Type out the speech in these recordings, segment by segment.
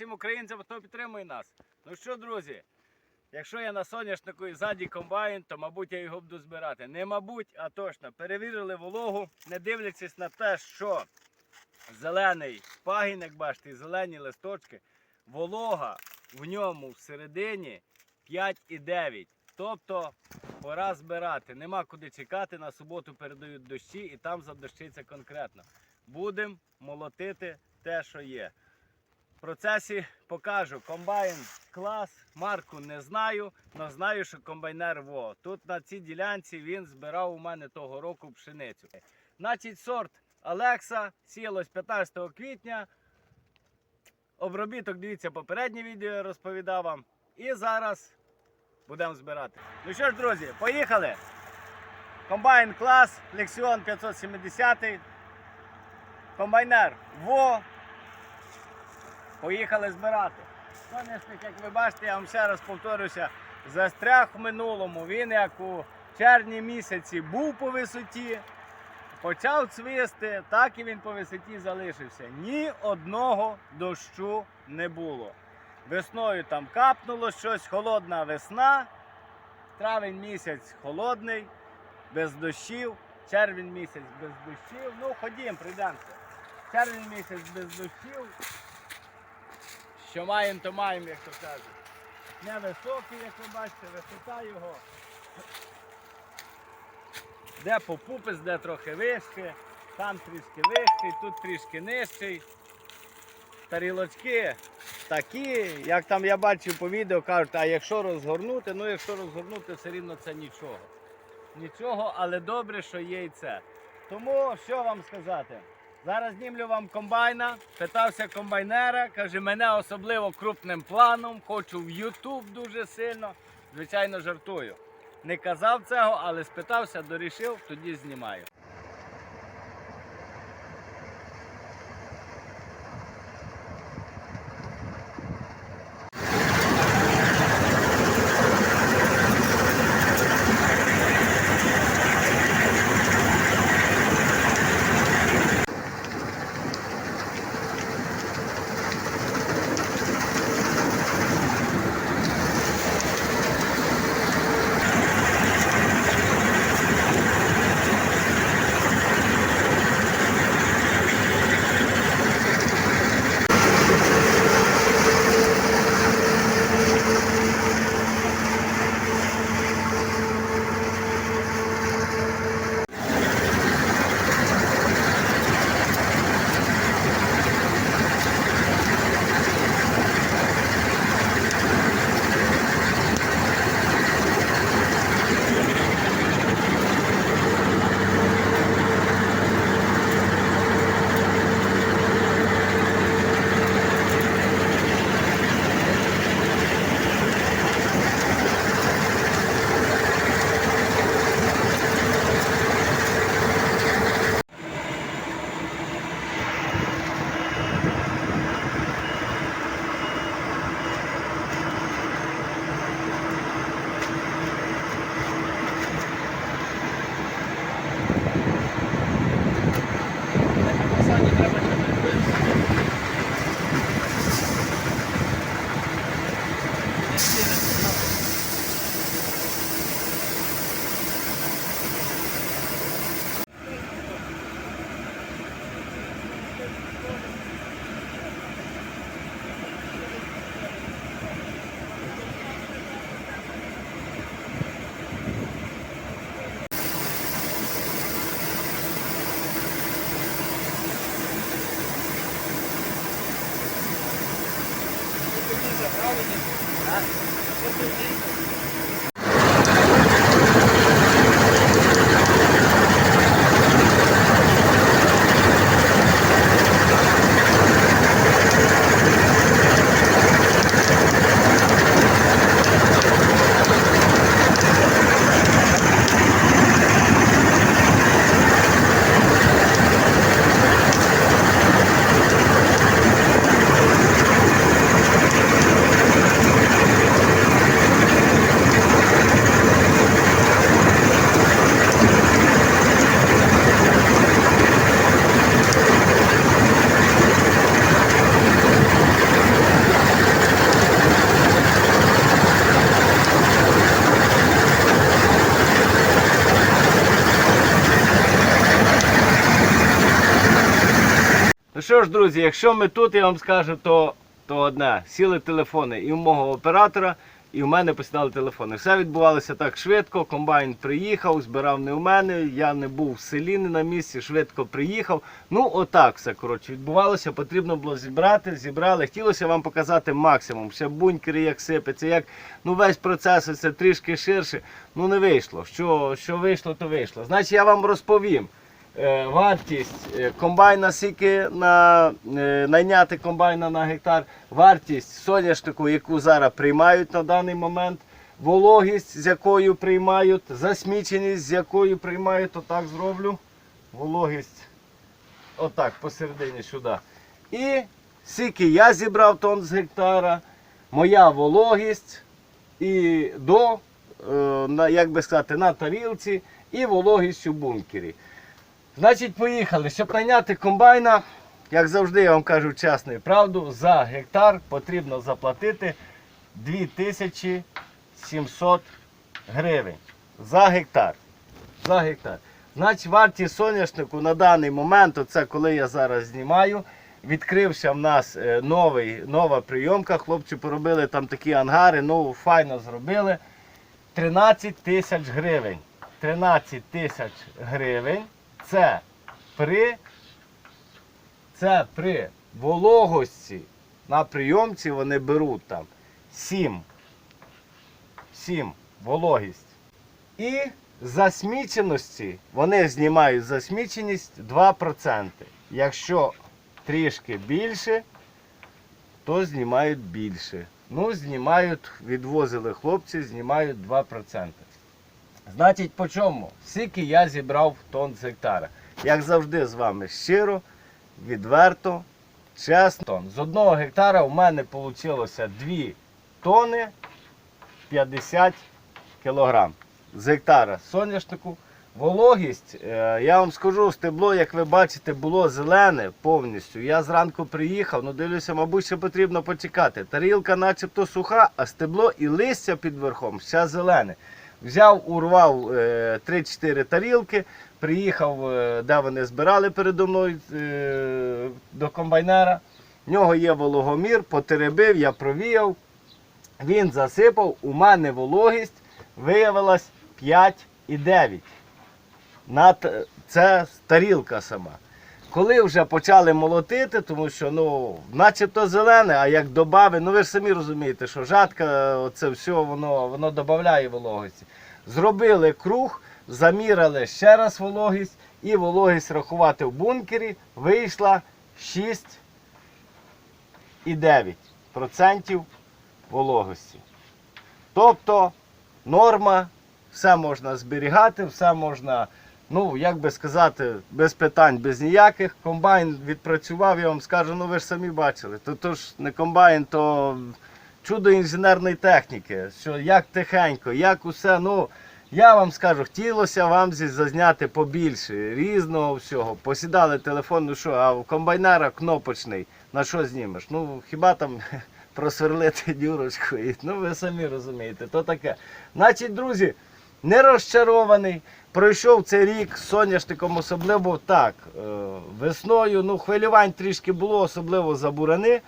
всім українцям, хто підтримує нас. Ну що, друзі, якщо я на соняшнику і ззаді комбайн, то мабуть я його буду збирати. Не мабуть, а точно. Перевірили вологу, не дивлячись на те, що зелений пагін, як бачите, зелені листочки, волога в ньому всередині 5,9. Тобто пора збирати. Нема куди чекати. На суботу передають дощі і там задощиться конкретно. Будемо молотити те, що є. В процесі покажу комбайн клас, марку не знаю, але знаю, що комбайнер ВО. Тут на цій ділянці він збирав у мене того року пшеницю. Значить, сорт Алекса сіялось 15 квітня. Обробіток, дивіться, попереднє відео я розповідав вам. І зараз будемо збирати. Ну що ж, друзі, поїхали! Комбайн клас, Lexion 570. Комбайнер ВО. Поїхали збирати. Соняшник, як ви бачите, я вам ще раз повторюся, застряг в минулому. Він як у червні місяці був по висоті, почав цвісти, так і він по висоті залишився. Ні одного дощу не було. Весною там капнуло щось, холодна весна, травень місяць холодний, без дощів, червень місяць без дощів. Ну, ходім, прийдемося. Червень місяць без дощів. Що маємо, то маємо, як то кажуть. Невисокий, як ви бачите, висота його. Де попупис, де трохи вище, там трішки вищий, тут трішки нижчий. Тарілочки такі, як там я бачив по відео, кажуть, а якщо розгорнути, ну якщо розгорнути, все рівно це нічого. Нічого, але добре, що є і це. Тому що вам сказати? Зараз знімлю вам комбайна. Питався комбайнера, каже, мене особливо крупним планом, хочу в Ютуб дуже сильно. Звичайно, жартую. Не казав цього, але спитався, дорішив, тоді знімаю. Tá? Що ж, друзі, якщо ми тут, я вам скажу, то, то одне. Сіли телефони і у мого оператора, і в мене посідали телефони. Все відбувалося так швидко. Комбайн приїхав, збирав не у мене. Я не був в селі, не на місці, швидко приїхав. Ну, отак все коротше відбувалося. Потрібно було зібрати, зібрали. Хотілося вам показати максимум. Ще бунькери, як сипеться, як ну весь процес це трішки ширше. Ну не вийшло. Що, що вийшло, то вийшло. Значить, я вам розповім. Е, Вартість е, комбайна скільки на е, найняти комбайна на гектар, вартість соняшнику, яку зараз приймають на даний момент, вологість, з якою приймають, засміченість, з якою приймають, отак зроблю. Вологість отак посередині сюди. І скільки я зібрав тонн з гектара, моя вологість і до, як би сказати, на тарілці і вологість у бункері. Значить, поїхали. Щоб найняти комбайна, як завжди, я вам кажу чесно і правду, за гектар потрібно заплатити 2700 гривень. За гектар. За гектар. Значить, вартість соняшнику на даний момент, оце коли я зараз знімаю, відкрився в нас е, новий, нова прийомка. Хлопці поробили там такі ангари, ну файно зробили. 13 тисяч гривень. 13 тисяч гривень. Це при, це при вологості на прийомці вони беруть там 7. 7 вологість. І засміченості вони знімають засміченість 2%. Якщо трішки більше, то знімають більше. Ну, знімають, відвозили хлопці, знімають 2%. Значить, по чому? Скільки я зібрав тонн з гектара. Як завжди з вами щиро, відверто, чесно. З одного гектара у мене вийшло 2 тонни 50 кілограм. З гектара соняшнику. Вологість, е, я вам скажу, стебло, як ви бачите, було зелене повністю. Я зранку приїхав, ну дивлюся, мабуть, ще потрібно почекати. Тарілка начебто суха, а стебло і листя під верхом ще зелене. Взяв, урвав е, 3-4 тарілки, приїхав, е, де вони збирали передо мною е, до комбайнера. В нього є вологомір, потеребив, я провіяв. Він засипав, у мене вологість виявилась 5,9. Це тарілка сама. Коли вже почали молотити, тому що ну, начебто зелене, а як добави, ну ви ж самі розумієте, що жатка, це все воно, воно додає вологості. Зробили круг, заміряли ще раз вологість і вологість рахувати в бункері вийшла 6,9% вологості. Тобто норма, все можна зберігати, все можна, ну, як би сказати, без питань, без ніяких. Комбайн відпрацював, я вам скажу, ну ви ж самі бачили. То, то ж не комбайн, то чудо інженерної техніки. Що як тихенько, як усе. ну, Я вам скажу, хотілося вам зазняти побільше, різного всього. Посідали телефон, ну що, а у комбайнера кнопочний, на що знімеш? Ну, хіба там просверлити дюрочку, ну ви самі розумієте, то таке. Значить, друзі, не розчарований. Пройшов цей рік з соняшником, особливо так. е, Весною, ну, хвилювань трішки було, особливо за бурани.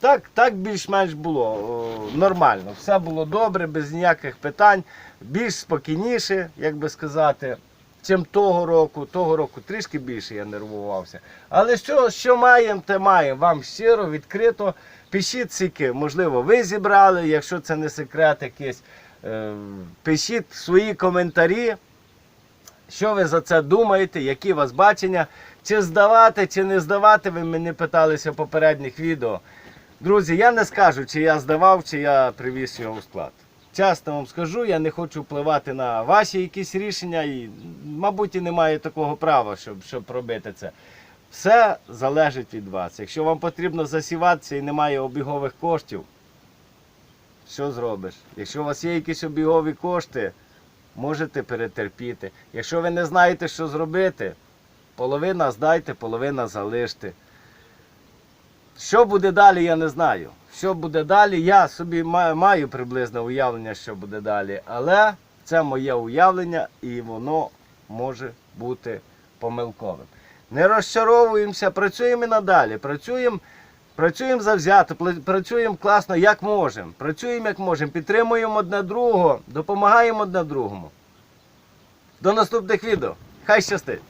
Так, так більш-менш було нормально. Все було добре, без ніяких питань. Більш спокійніше, як би сказати, чим того року. Того року трішки більше я нервувався. Але що, що маємо, те маємо. Вам щиро, відкрито. Пишіть скільки, можливо, ви зібрали, якщо це не секрет якийсь. Е, пишіть свої коментарі. Що ви за це думаєте, які у вас бачення? Чи здавати, чи не здавати, ви мене питалися в попередніх відео. Друзі, я не скажу, чи я здавав, чи я привіз його у склад. Чесно вам скажу, я не хочу впливати на ваші якісь рішення і, мабуть, і немає такого права, щоб, щоб робити це. Все залежить від вас. Якщо вам потрібно засіватися і немає обігових коштів, що зробиш? Якщо у вас є якісь обігові кошти, можете перетерпіти. Якщо ви не знаєте, що зробити, половина здайте, половина залиште. Що буде далі, я не знаю. Що буде далі, я собі маю приблизне уявлення, що буде далі. Але це моє уявлення і воно може бути помилковим. Не розчаровуємося, працюємо і надалі. Працюємо, працюємо завзято, працюємо класно, як можемо. Працюємо як можемо, підтримуємо одне другого, допомагаємо одне другому. До наступних відео. Хай щастить!